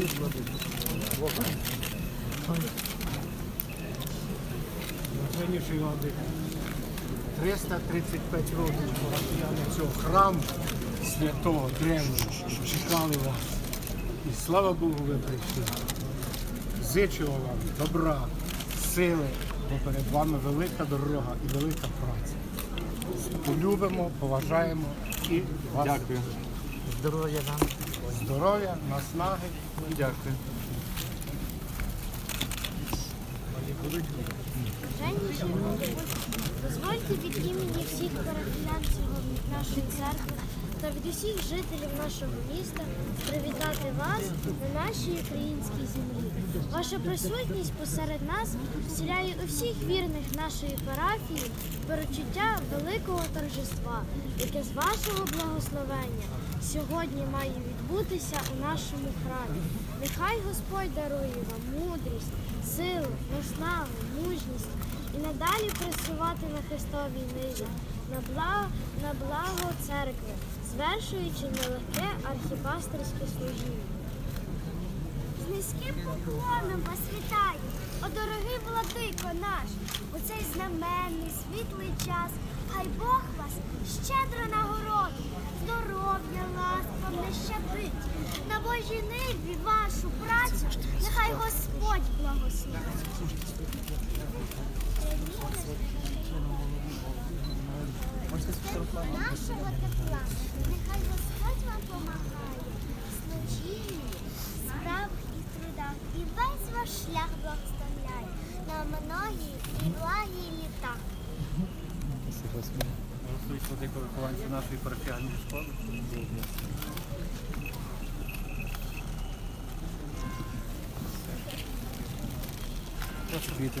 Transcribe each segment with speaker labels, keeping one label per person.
Speaker 1: Ти ж кажуть, піхоти буде нашу.
Speaker 2: Сьогоднішній 335 років парафіяни цього храму святого древнього чекали вас. І слава Богу, ви прийшли. Зичу вам добра, сили, бо перед вами велика дорога і велика праця. Полюбимо, поважаємо і вас
Speaker 1: Дякую.
Speaker 2: здоров'я нам. Здоров'я, наснаги.
Speaker 1: Дякую.
Speaker 3: Женщина, дозвольте від імені всіх парафіян цього нашої церкви та від усіх жителів нашого міста привітати вас на нашій українській землі. Ваша присутність посеред нас вселяє у всіх вірних нашої парафії перечуття великого торжества, яке з вашого благословення сьогодні має відбутися у нашому храмі. Нехай Господь дарує вам мудрість, силу, наснагу, мужність і надалі працювати на Христовій ниві, на благо, на благо церкви, звершуючи нелегке архіпастерське служіння.
Speaker 4: З низьким поклоном вас вітаю, о дорогий владико наш, у цей знаменний світлий час. Хай Бог вас щедро нагородить, здоров'я ласком не щадить. На Божій ниві вашу працю, нехай Господь благословить. Нашого тепла, нехай Господь вам помагає в служінні, справах і трудах, і весь ваш шлях благословляє на многі і благі літа.
Speaker 5: Голосують владико вихованці нашої парафіальної школи.
Speaker 1: Квіти.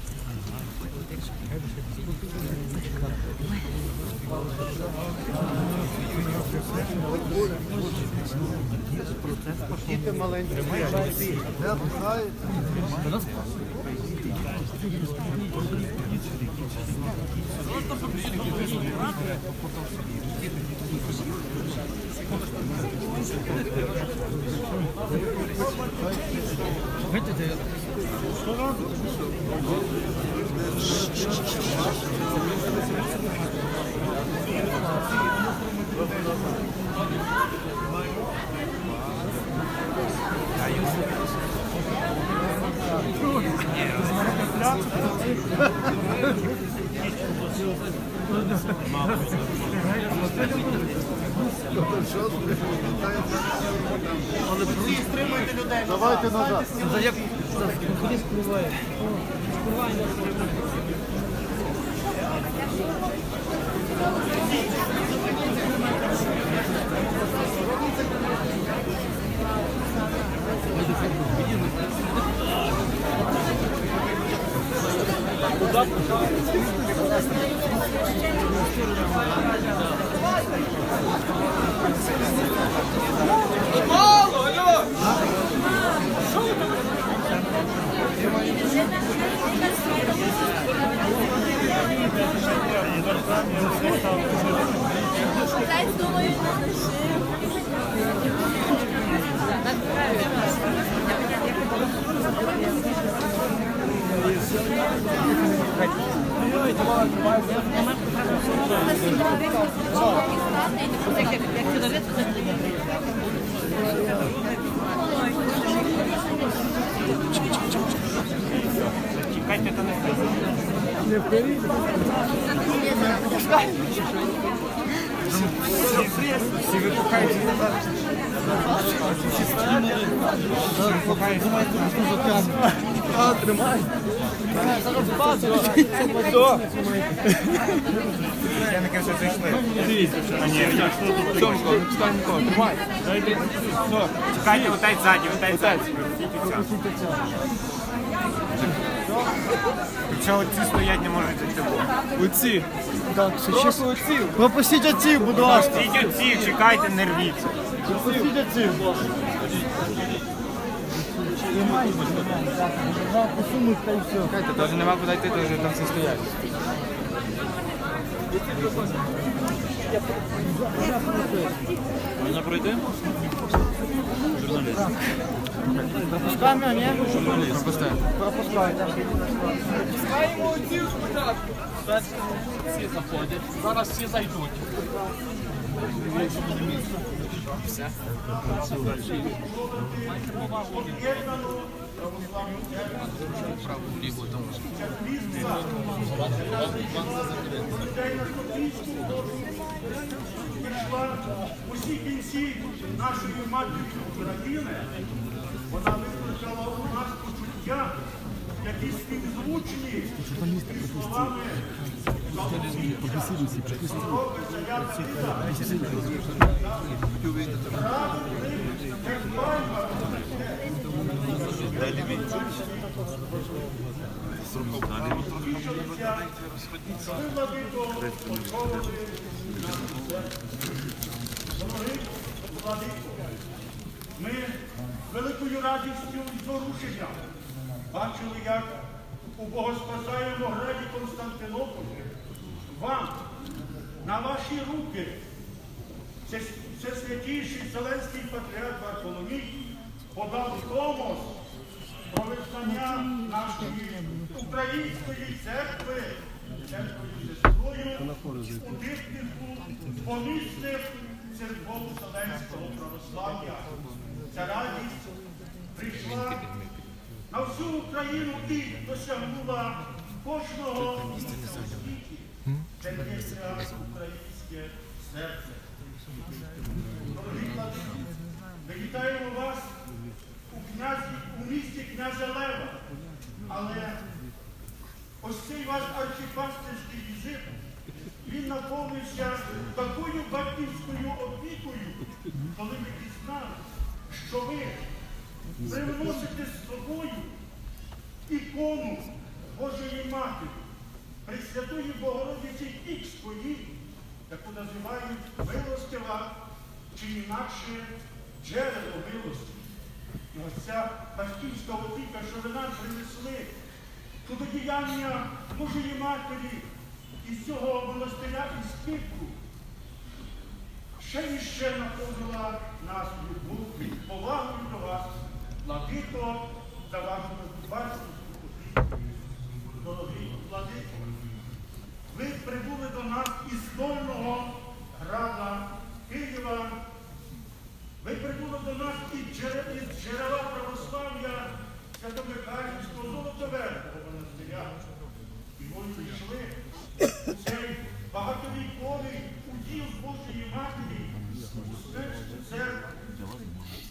Speaker 2: Діти маленькі. Давайте назад. Куди спливає? Спливає на Куда? Куда?
Speaker 5: Чекайте, то не
Speaker 1: Всі випухають назад. А, тримай. Я не кажу, що зайшли. А ні, Тьомко, Тьомко, тримай.
Speaker 5: Чекайте, отець ззаді, отець ззаді. Що оці стоять, не можуть зайти в Бог.
Speaker 2: Оці.
Speaker 6: Прошу отців. Пропустіть отців, будь ласка.
Speaker 5: Стійте оці, чекайте, не рвіться.
Speaker 6: Пропустіть та.
Speaker 2: Чекайте, навіть нема куди йти, то вже там всі стоять.
Speaker 7: Можна пройти? Журналіст.
Speaker 6: Пропускаємо, ні?
Speaker 2: Пропусти.
Speaker 6: Пропускайте.
Speaker 2: Всі заходять. Зараз всі зайдуть.
Speaker 8: усі кінці нашої матері України, вона викликала у нас почуття, які співзвучні із словами Ми з великою радістю і зворушенням бачили, як у Богоспасаєму граді Константинополі вам на ваші руки це, Зеленський патріарх Варфоломій подав томос про визнання нашої української церкви, церквою сестрою, у диптиху помісних церков Вселенського православ'я. Ця радість прийшла на всю Україну і досягнула кожного місця у світі, де є українське серце. Ми вітаємо вас у, князі, у місті князя Лева, але ось цей ваш архіпастерський візит, він наповнився такою батьківською опікою, коли ми дізнали, що ви привносите з собою ікону Божої Матері, Пресвятої Богородиці Ікської, яку називають милостива чи інакше джерело милості. І ось ця батьківська опіка, що ви нам принесли, чудодіяння Божої Матері із цього монастиря і спитку, ще і ще наповнила нас любов'ю, і повагою до вас, владико, за вашу опіку. Дорогий владико, ви прибули до нас із стольного града Києва. Ви прибули до нас із джерела, православ'я Свято-Михайлівського Золотоверхого монастиря. І ви прийшли багатовіковий уділ Божої Матері, у церкву,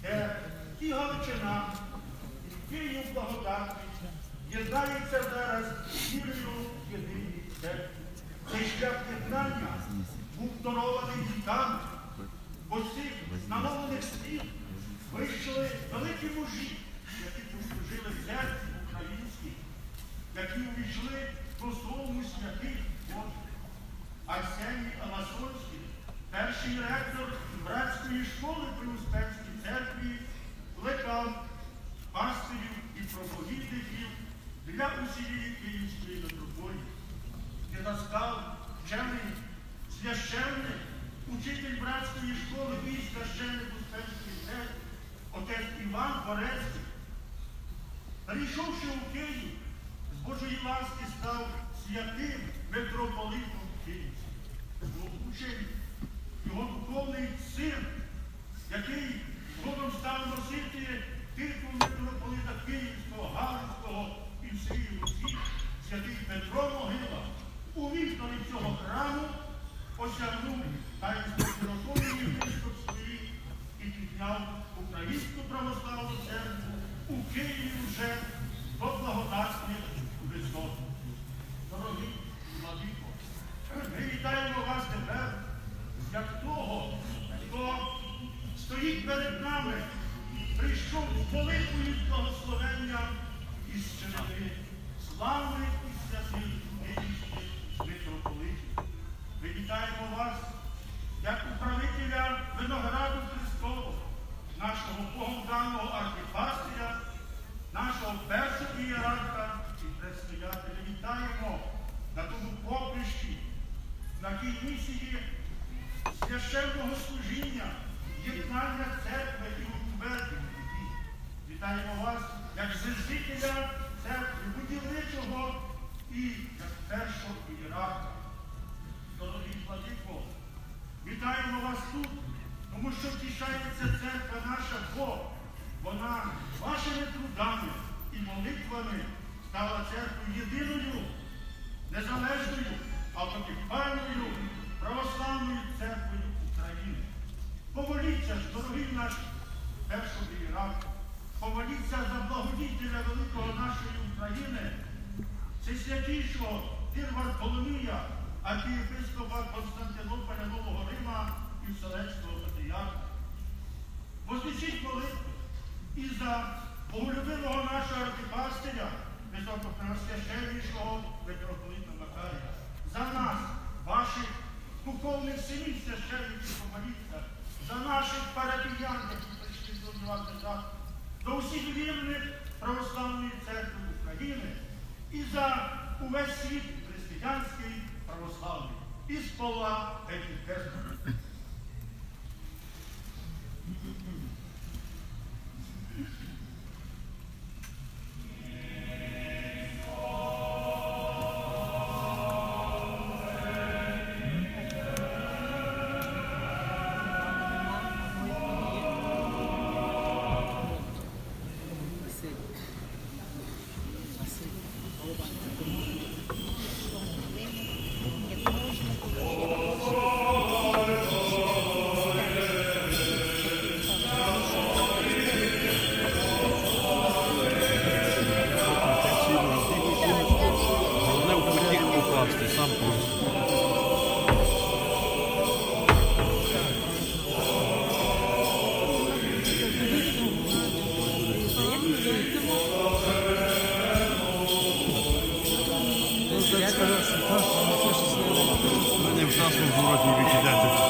Speaker 8: де і Галичина, і Київ благодатний єднається зараз вірою в єдиній церкві. Цей шлях єднання був дарований віками, бо з цих знамовлених слів вийшли великі мужі, які послужили церкві українській, які увійшли до Солому святих Божих. Арсеній Анасольський, перший ректор братської школи при Успенській церкві, плекав пастирів і проповідників для усієї Київської митрополії. Дідаскал, вчений, священник, учитель братської школи і священник Успенської церкви, отець Іван Борецький. Прийшовши у Київ, з Божої ласки став святим митрополитом. Учень, його духовний син, який як зижителя церкви, будівничого і як першого ієрарха. Дорогі владико, вітаємо вас тут, тому що втішається церква наша Бог. Вона вашими трудами і молитвами стала церквою єдиною, незалежною, автокефальною православною церквою України. Помоліться ж, дорогі наш перший ієрарх, помоліться за благодійника великого нашої України, всесвятішого Варфоломія, архієпископа Константинополя Нового Рима і Вселенського патріарха. Вознесіть молитву і за боголюбивого нашого архіпастиря, високопресвященнішого митрополита Макарія, за нас, ваших духовних синів священників помоліться, за наших парафіян, які прийшли зробувати захід, до всіх вірних православної церкви України і за увесь світ християнський православний. Із пола Епіфеста.
Speaker 9: Мені в часу в городі викидати.